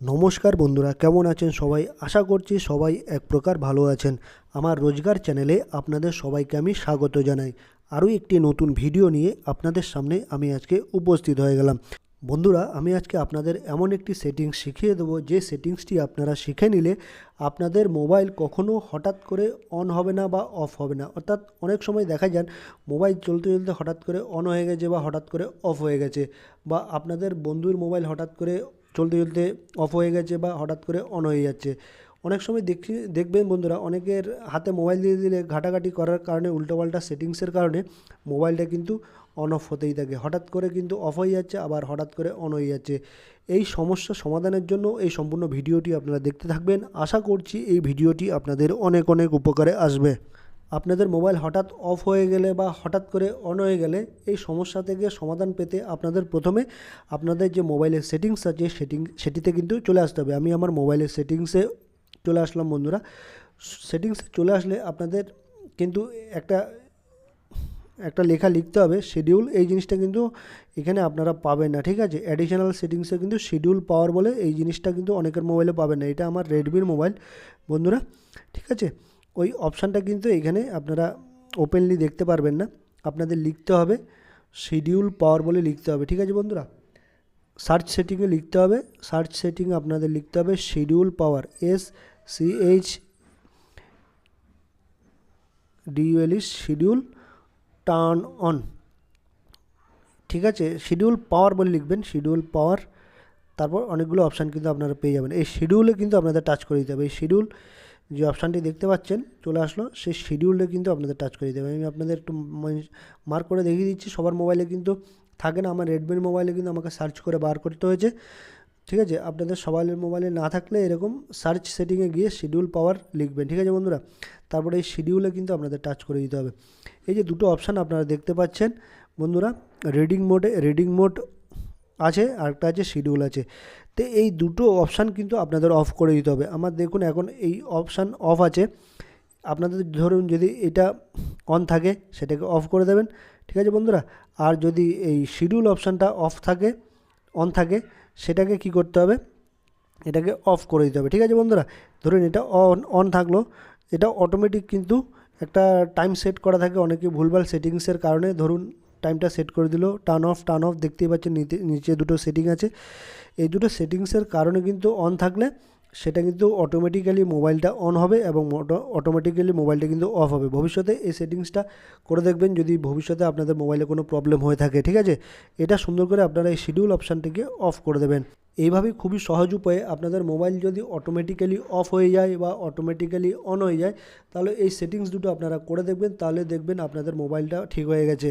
নমস্কার বন্ধুরা, কেমন আছেন সবাই? আশা করছি সবাই এক প্রকার ভালো আছেন। আমার রোজগার চ্যানেলে আপনাদের সবাইকে আমি স্বাগত জানাই। আরও একটি নতুন ভিডিও নিয়ে আপনাদের সামনে আমি আজকে উপস্থিত হয়ে গেলাম। বন্ধুরা, আমি আজকে আপনাদের এমন একটি সেটিংস শিখিয়ে দেবো। যে সেটিংসটি আপনারা শিখে নিলে আপনাদের মোবাইল কখনো হঠাৎ করে অন হবে না বা অফ হবে না। অর্থাৎ অনেক সময় দেখা যান মোবাইল চলতে চলতে হঠাৎ করে অন হয়ে গেছে বা হঠাৎ করে অফ হয়ে গেছে বা আপনাদের বন্ধুর মোবাইল হঠাৎ করে চলতে চলতে অফ হয়ে গেছে বা হঠাৎ করে অন হয়ে যাচ্ছে। অনেক সময় দেখি দেখবেন বন্ধুরা, অনেকের হাতে মোবাইল দিয়ে দিলে ঘাটাঘাটি করার কারণে, উল্টোপাল্টা সেটিংসের কারণে মোবাইলটা কিন্তু অন অফ হতেই থাকে। হঠাৎ করে কিন্তু অফ হয়ে যাচ্ছে, আবার হঠাৎ করে অন হয়ে যাচ্ছে। এই সমস্যা সমাধানের জন্য এই সম্পূর্ণ ভিডিওটি আপনারা দেখতে থাকবেন। আশা করছি এই ভিডিওটি আপনাদের অনেক অনেক উপকারে আসবে। আপনাদের মোবাইল হঠাৎ অফ হয়ে গেলে বা হঠাৎ করে অন হয়ে গেলে এই সমস্যা থেকে সমাধান পেতে আপনাদের প্রথমে আপনাদের যে মোবাইলের সেটিংস আছে সেটিং, সেটিতে কিন্তু চলে আসতে হবে। আমি আমার মোবাইলের সেটিংসে চলে আসলাম বন্ধুরা। সেটিংসে চলে আসলে আপনাদের কিন্তু একটা একটা লেখা লিখতে হবে, শিডিউল। এই জিনিসটা কিন্তু এখানে আপনারা পাবেন না, ঠিক আছে? অ্যাডিশনাল সেটিংসে কিন্তু শিডিউল পাওয়ার বলে এই জিনিসটা কিন্তু অনেকের মোবাইলে পাবেন না। এটা আমার রেডমির মোবাইল, বন্ধুরা, ঠিক আছে? ওই অপশানটা কিন্তু এখানে আপনারা ওপেনলি দেখতে পারবেন না। আপনাদের লিখতে হবে শিডিউল পাওয়ার বলে লিখতে হবে, ঠিক আছে বন্ধুরা? সার্চ সেটিংয়ে লিখতে হবে সার্চ সেটিংয়ে আপনাদের লিখতে হবে schedule power S C H D U L E schedule turn on ঠিক আছে? শিডিউল পাওয়ার বলে লিখবেন শিডিউল পাওয়ার তারপর অনেকগুলো অপশান কিন্তু আপনারা পেয়ে যাবেন। এই শিডিউলে কিন্তু আপনাদের টাচ করে দিতে হবে, এই শিডিউল যে অপশানটি দেখতে পাচ্ছেন, চলে আসলো। সেই শিডিউলে কিন্তু আপনাদের টাচ করে দিতে হবে আমি আপনাদের একটু মার্ক করে দেখিয়ে দিচ্ছি। সবার মোবাইলে কিন্তু থাকে না। আমার রেডমির মোবাইলে কিন্তু আমাকে সার্চ করে বার করতে হয়েছে। ঠিক আছে? আপনাদের সবাইয়ের মোবাইলে না থাকলে এরকম সার্চ সেটিংয়ে গিয়ে শিডিউল পাওয়ার লিখবেন। ঠিক আছে বন্ধুরা? তারপরে এই শিডিউলে কিন্তু আপনাদের টাচ করে দিতে হবে। এই যে দুটো অপশান আপনারা দেখতে পাচ্ছেন, বন্ধুরা রিডিং মোডে রিডিং মোড আছে আর একটা আছে শিডিউল আছে। তো এই দুটো অপশান কিন্তু আপনাদের অফ করে দিতে হবে। আমার দেখুন এখন এই অপশান অফ আছে। আপনাদের ধরুন যদি এটা অন থাকে, সেটাকে অফ করে দেবেন। ঠিক আছে বন্ধুরা? আর যদি এই শিডিউল অপশানটা অফ থাকে অন থাকে, সেটাকে কি করতে হবে? এটাকে অফ করে দিতে হবে। ঠিক আছে বন্ধুরা? ধরুন এটা অন অন থাকল। এটা অটোমেটিক কিন্তু একটা টাইম সেট করা থাকে। অনেকে ভুলভাল সেটিংসের কারণে ধরুন টাইমটা সেট করে দিল। টার্ন অফ টার্ন অফ দেখতেই পাচ্ছেন নিচে দুটো সেটিং আছে। এই দুটো সেটিংসের কারণে কিন্তু অন থাকলে সেটা কিন্তু অটোমেটিক্যালি মোবাইলটা অন হবে এবং অটোমেটিক্যালি মোবাইলটা কিন্তু অফ হবে। ভবিষ্যতে এই সেটিংসটা করে দেখবেন যদি ভবিষ্যতে আপনাদের মোবাইলে কোনো প্রবলেম হয়ে থাকে, ঠিক আছে? এটা সুন্দর করে আপনারা এই শিডিউল অপশানটিকে অফ করে দেবেন। এইভাবেই খুবই সহজ উপায়ে আপনাদের মোবাইল যদি অটোমেটিক্যালি অফ হয়ে যায় বা অটোমেটিক্যালি অন হয়ে যায়, তাহলে এই সেটিংস দুটো আপনারা করে দেখবেন, তাহলে দেখবেন আপনাদের মোবাইলটা ঠিক হয়ে গেছে।